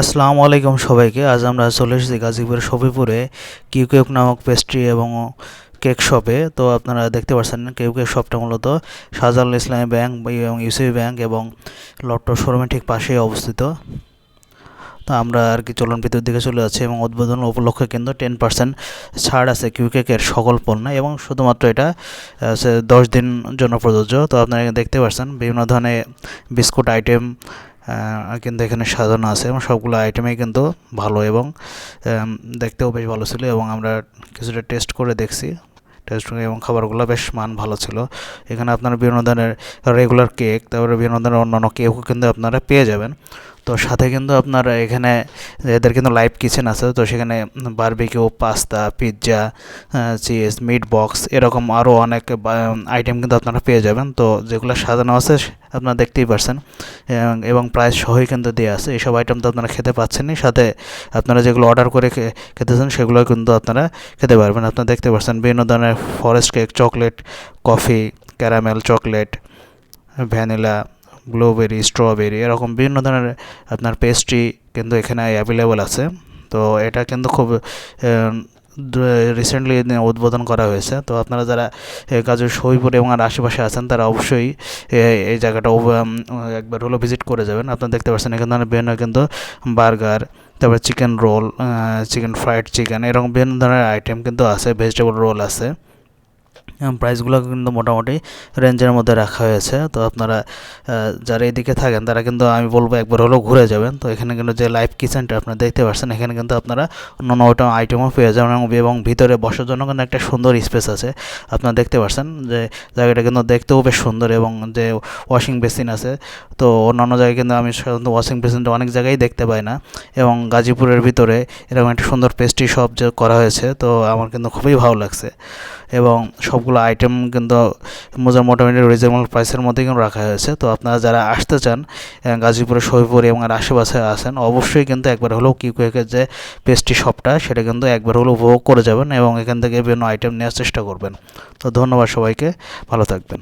আসসালামু আলাইকুম সবাইকে। আজ আমরা চলে এসেছি গাজীপুরের সফিপুরে কিউ কেক নামক পেস্ট্রি এবং কেক শপে তো আপনারা দেখতে পাচ্ছেন কেউ কেক শপটা মূলত শাহজালাল ইসলামী ব্যাংক এবং ইউসিবি ব্যাংক এবং লট্টো শোরুমের ঠিক পাশেই অবস্থিত। তো আমরা আর কি চলন ভিতর দিকে চলে যাচ্ছি এবং উদ্বোধন উপলক্ষে কিন্তু টেন পার্সেন্ট ছাড় আছে কিউ কেকের সকল পণ্য এবং শুধুমাত্র এটা দশ দিন জন্য প্রযোজ্য। তো আপনারা দেখতে পাচ্ছেন বিভিন্ন ধরনের বিস্কুট আইটেম কিন্তু এখানে সাজানো আছে এবং সবগুলো আইটেমই কিন্তু ভালো এবং দেখতেও বেশ ভালো ছিল এবং আমরা কিছুটা টেস্ট করে দেখছি। টেস্ট করে এবং খাবারগুলো বেশ মান ভালো ছিল। এখানে আপনারা বিভিন্ন ধরনের রেগুলার কেক তারপরে বিভিন্ন ধরনের অন্যান্য কেকও কিন্তু আপনারা পেয়ে যাবেন। তো সাথে কিন্তু আপনার এখানে এদের কিন্তু লাইভ কিচেন আছে, তো সেখানে barbecue pasta pizza cheese meat box এরকম আরও অনেক আইটেম কিন্তু আপনারা পেয়ে যাবেন। তো যেগুলো সাজানো আছে, আপনারা দেখতেই পারছেন। এবং- প্রাইস সহই কিন্তু দেওয়া আছে। এইসব আইটেম তো আপনারা খেতে পাচ্ছেনই। সাথে আপনারা যেগুলো অর্ডার করে খেতেছেন, সেগুলো কিন্তু আপনারা খেতে পারবেন। আপনারা দেখতে পাচ্ছেন বিভিন্ন ধরনের forest cake chocolate coffee caramel chocolate vanilla blueberry strawberry এরকম বিভিন্ন ধরনের আপনার পেস্ট্রি কিন্তু এখানে অ্যাভেলেবল আছে। তো এটা কিন্তু খুব রিসেন্টলি উদ্বোধন করা হয়েছে। তো আপনারা যারা কাজের সহিপুর এবং আর আশেপাশে আছেন, তারা অবশ্যই এই জায়গাটা একবার হলো ভিজিট করে যাবেন। আপনারা দেখতে পাচ্ছেন এখানে বিভিন্ন কিন্তু বার্গার তারপরে chicken roll chicken fried chicken এরকম বিভিন্ন ধরনের আইটেম কিন্তু আছে ভেজিটেবল রোল আছে। প্রাইসগুলো কিন্তু মোটামুটি রেঞ্জের মধ্যে রাখা হয়েছে। তো আপনারা যারা এদিকে থাকেন, তারা কিন্তু আমি বলব একবার হলেও ঘুরে যাবেন। তো এখানে কিন্তু যে লাইভ কিচেনটা আপনারা দেখতে পাচ্ছেন, এখানে কিন্তু আপনারা অন্য আইটেম আইটেমও পেয়ে যাবেন এবং- ভিতরে বসার জন্য কিন্তু একটা সুন্দর স্পেস আছে। আপনারা দেখতে পাচ্ছেন যে জায়গাটা কিন্তু দেখতেও বেশ সুন্দর এবং যে ওয়াশিং বেসিন আছে, তো অন্যান্য জায়গায় কিন্তু আমি সাধারণত ওয়াশিং বেসিনটা অনেক জায়গায় দেখতে পাই না এবং গাজীপুরের ভিতরে এরকম একটা সুন্দর পেস্ট্রি শপ যে করা হয়েছে, তো আমার কিন্তু খুবই ভালো লাগছে। এবং সবগুলো আইটেম কিন্তু মোজা মোটামুটি রিজনেবল প্রাইসের মধ্যে কিন্তু রাখা হয়েছে। তো আপনারা যারা আসতে চান গাজীপুরে গাজীপুরের সহিপুর এবং আর আশেপাশে আসেন অবশ্যই কিন্তু একবার হলেও কি কুয়েকের যে পেস্ট্রি শপটা সেটা কিন্তু একবার হলেও উপভোগ করে যাবেন এবং এখান থেকে বিভিন্ন আইটেম নেওয়ার চেষ্টা করবেন। তো ধন্যবাদ সবাইকে, ভালো থাকবেন।